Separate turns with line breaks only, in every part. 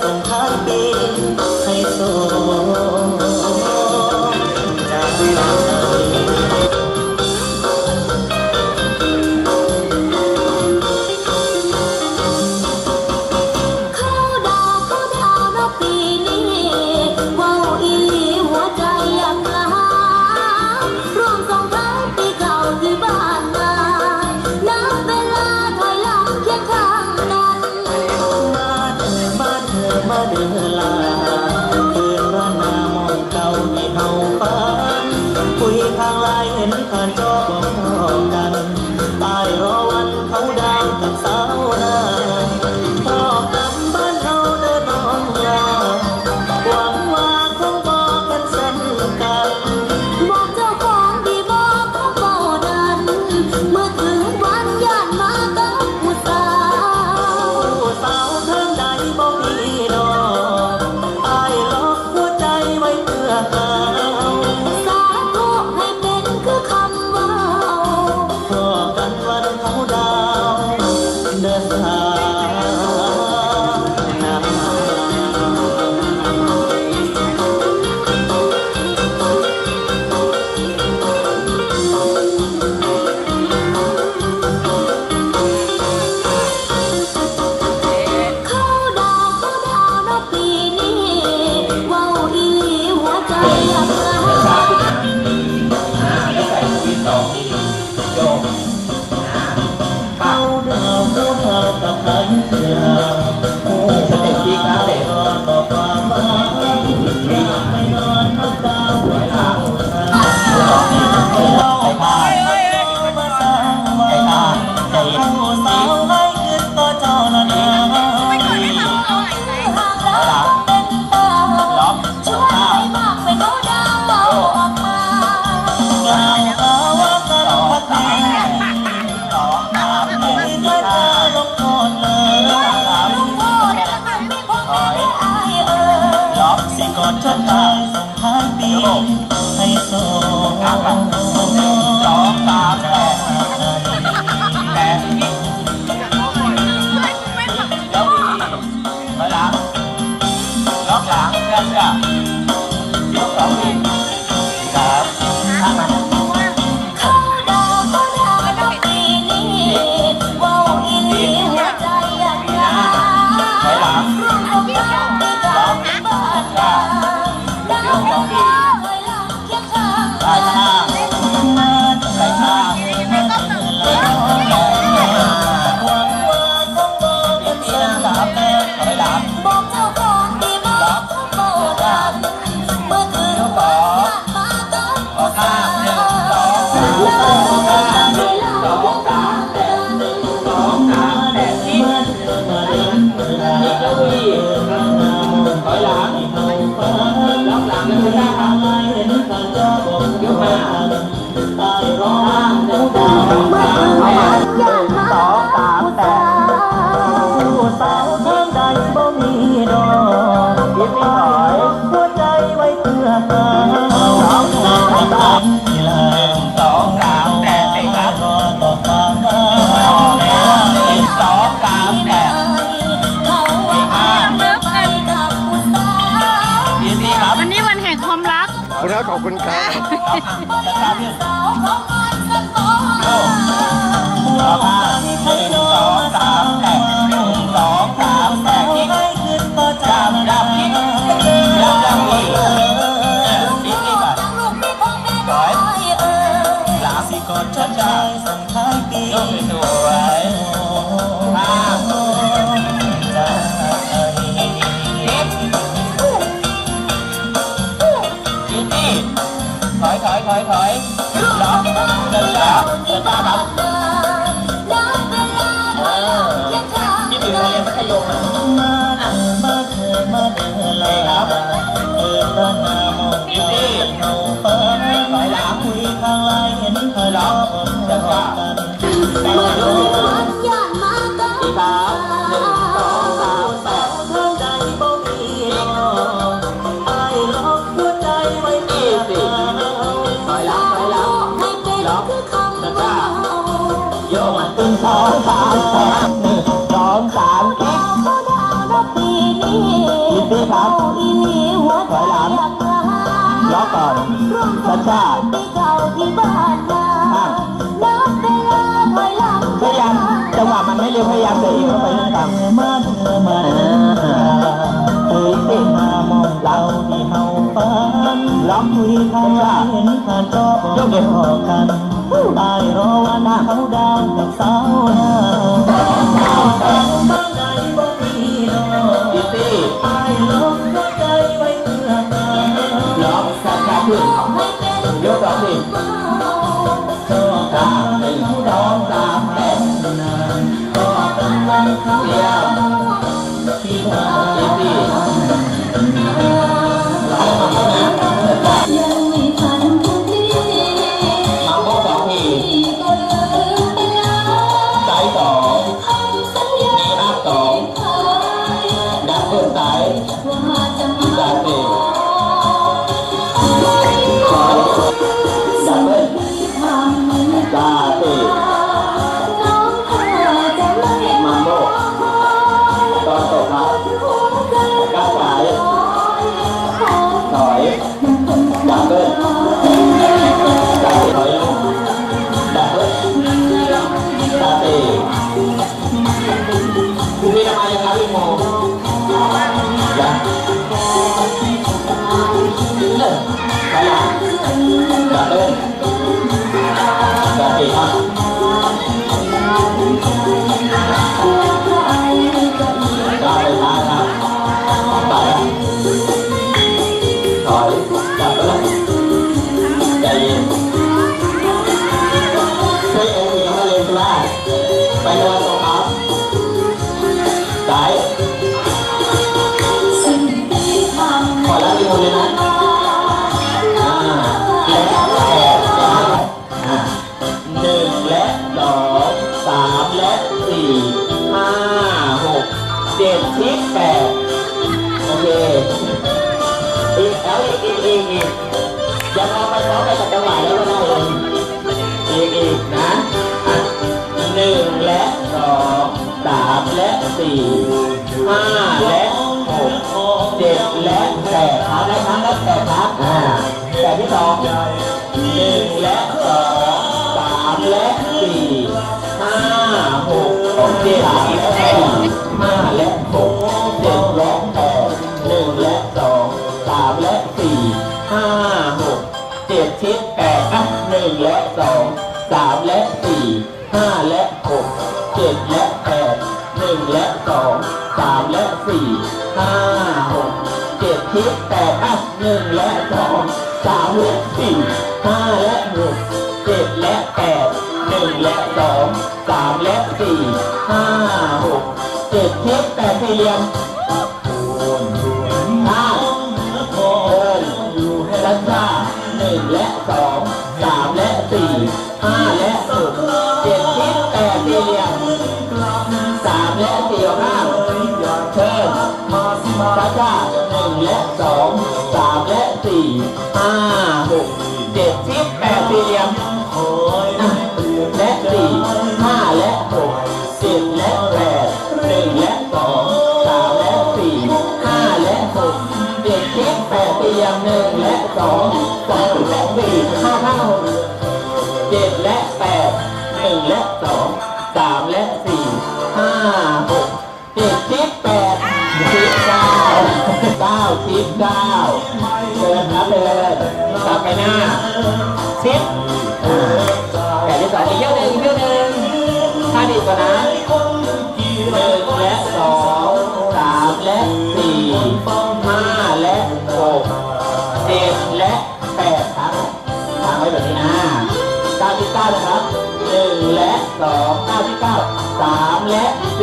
Cần คขอบคุณครับ ส
องสา
ม ถอยถอ
ย
สองหนึ่งสามเดิ
นหน้าครั
บ
คิ
ดถึงโรง
เรีย
นมัธยมนะพี่ซี่ถอยหลังถอยหลังจังหวะามสองสาม
เด็กปีนี้
อีก
อีลีหัวหล้
อก่อนชช่า
ที่บ้าเวลาถอยหลัง
พยายามจังหวะมันไม่เร็วพยายามเตะอีกเข้าไปนั่นตามมันมัเอ้ยเตะมามองเราที่เฮาฝันล้อมคุยกัเห็นผ่านจบอกกันตายรอวันเขาดาวกับสาวนา เจ็
ด
ทิ
ศแปดโอเคอีกแล้วอีกอีกอีกอีกอย่าพอไปพร้อมไปกับจังหวะแล้วก็ได้เลยอีกอีกนะอะหนึ่งและสองสามและสี่ห้าและหกเจ็ดและแปดเอาได้ครั้งละแปดครับอ่าแปดที่สอง นึ่งและสองสามและสี่ห้าและหกเจ็ดและแปดหนึ่งและสองสามและสี่ห้าหกเจ็ดชิดแปดอะหนึ่งและสองสามและสี่ห้าและหกเจ็ดและแปดหนึ่งและสองสามและสี่ห้าหกเจ็ดชิดแปดสี่เหลี่ยม เหลี่ยมอะและสี่ห้าและหกเจ็ดและแปดหนึ่งและสองสามและสี่ห้าและหกเจ็ดทิศแปดเหลี่ยมหนึ่งและสองสามและสี่ห้าห้าหกเจ็ดและแปดหนึ่งและสองสามและสี่ห้าหกเจ็ดทิศแปดทิศเก้าเก้าทิศเก้าเดินครับเดินกลับไปหน้า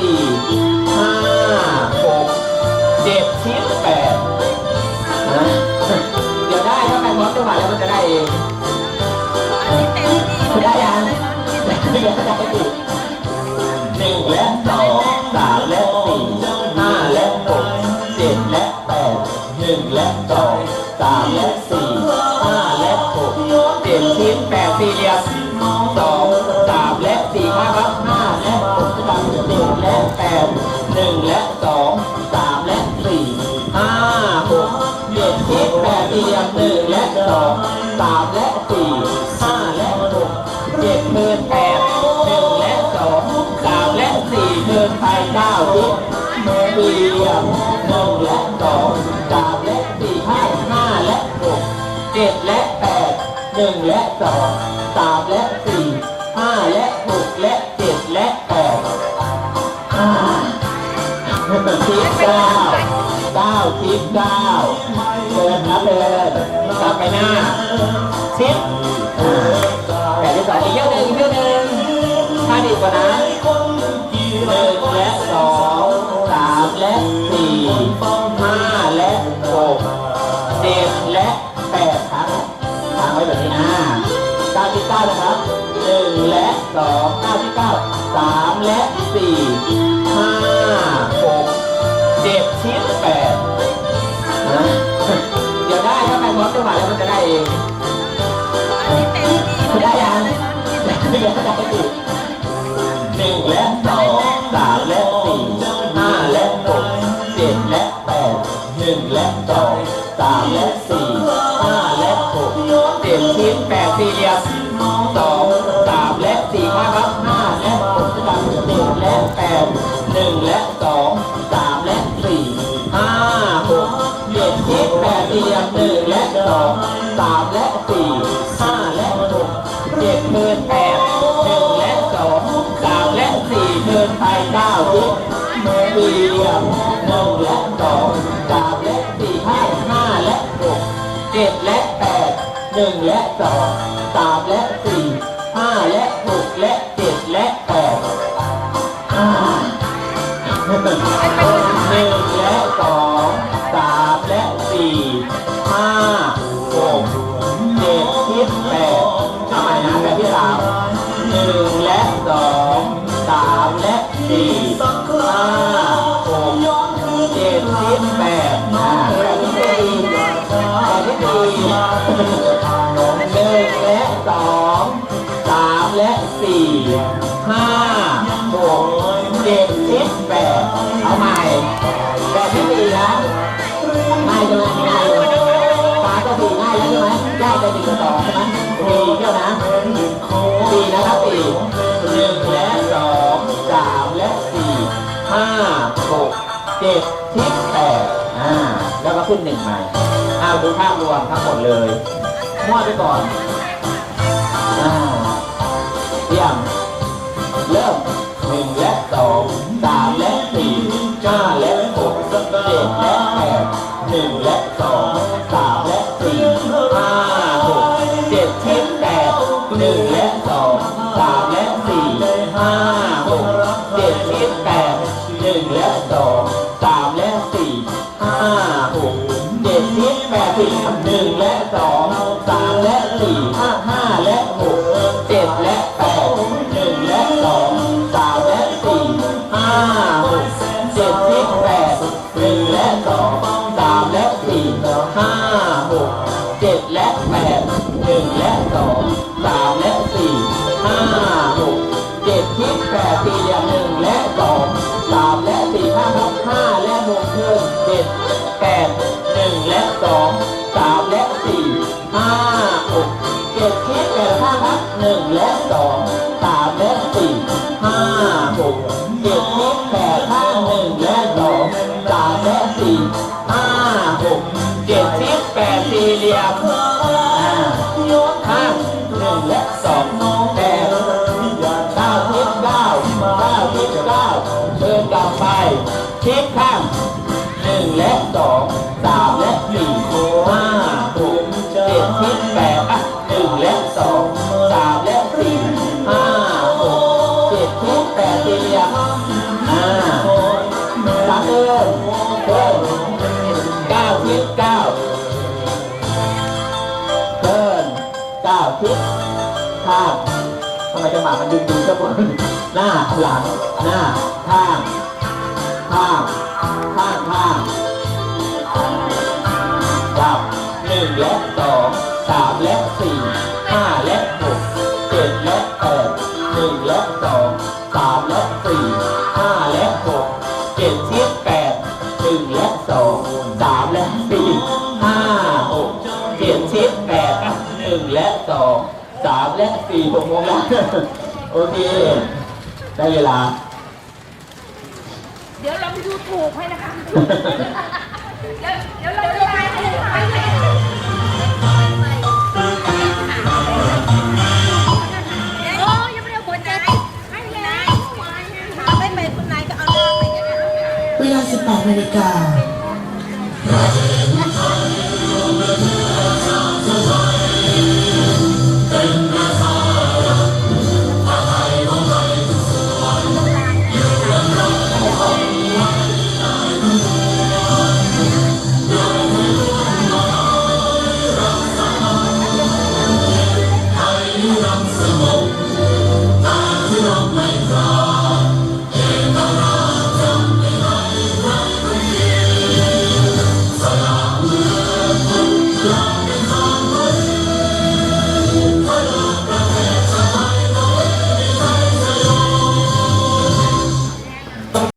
สี่ห้าหกเจ็ดชิ้นแปดนะเดี๋ยวได้ถ้าใครพร้อมจังหวะแล้วมันจะได้เองได้ยังเดี๋ยวจะได้อีกหนึ่งและสองสามและสี่ห้าและหกเจ็ดและแปดหนึ่งและสองสามและสี่ ดหนึ่งและสองสามและสี่ห้าหกเจ็ดชิ้นแปดเตียมหนึ่งและสองสามและสี่ห้าและหกเจ็ดเทินแปดหนึ่งและสองสามและสี่เทินไปเก้าชิ้นสี่เตียมหนึ่งและสองสามและสี่ห้าห้าและหกเจ็ดและแปดหนึ่งและสองสามและสี่ห้าและหกและ เก้าเก้าทิศเก้าเดินครับเดินกลับไปหน้าชิดอ่าแผนที่สองอีกเยอะหนึ่งอีกเยอะหนึ่งท่าดีกว่านะหนึ่งและสองสามและสี่ห้าและหกเจ็ดและแปดครั้งทางไว้แบบนี้นะเก้าที่เก้านะครับหนึ่งและสองเก้าที่เก้าสามและสี่ห้า จังหวะแล้วมันจะได้เองได้ยังเดี๋ยวได้อีกหนึ่งและสองสามและสี่ห้าและหกเจ็ดและแปดหนึ่งและสองสามและสี่ห้าและหกเจ็ดชิ้นแปดสี่เหลี่ยมสองสามและสี่ห้าครับห้าและหกสามเจ็ดและแปดหนึ่งและสอง องสามและสี่ห้าและหกเจ็ดเทินแปดหนึ่งและสองสามและสี่เทินไปเก้าชิ้นสี่เหลี่ยมหนึ่งและสองสามและสี่ห้าห้าและหกเจ็ดและแปดหนึ่งและสองสามและ จ็ดคิดแปดเอาใหม่แบบที่สี่นะง่ายใช่ไหมง่ายเลยตาก็สี่ง่ายแล้วใช่ไหมแยกไปหนึ่งกับสองใช่ไหมสี่เที่ยวนะสี่นะครับสี่หนึ่งและสองสามและสี่ห้าหกเจ็ดคิดแปดอ่าแล้วก็ขึ้นหนึ่งใหม่เอาดูภาพรวมทั้งหมดเลยมั่วไปก่อน นึ่งและสองสามและสี่ห้าหกเจ็ดชิดแปดหนึ่งและสองสามและสี่ห้าหกเจ็ดชิดแปดหนึ่งและสองสามและสี่ห้าหกเจ็ดชิดแปดหนึ่งและสองสามและสี่ นึ่งและสองสามและสี่ห้าหกเจ็ดชิดแปดสี่เหลี่ยมหนึ่งและสองสามและสี่ห้าครับห้าและหกคือเจ็ดแปดหนึ่งและสองสามและสี่ห้าหกเจ็ดชิดแปดห้าครับหนึ่งและสองสามและสี่ห้าหกเจ็ดชิดแปดห้าหนึ่งและสองสามและสี่ห้าหกเจ็ดชิดแปดสี่เหลี่ยม สองสามและสี่ห้าหกเจ็ดทิศแปดอะหนึ่งและสองสามและสี่ห้าหกเจ็ดทิศแปดเหลี่ยมอ่าสามเดินเดินเก้าทิศเก้าเดินเก้าทิศข้างทำไมจังหวะมันดึงดูเจ้าคนหน้าหลังหน้าข้างข้างข้างข้าง งและสองสามและสี่ห้าและหกเจ็ดและแปดหนึ่งและสองสามและสี่ห้าและหกเจ็ดชิดแปดหนึ่งและสองสามและสี่ห้าหกเจ็ดชิดแปดหนึ่งและสองสามและสี่หกโมงแล้วโอเค ได้เวลา
เดี๋ยวเราไปดูถูกให้นะคะ เดี๋ยวเดี๋ยวเราจะไปให้ ลา 18นาฬิกา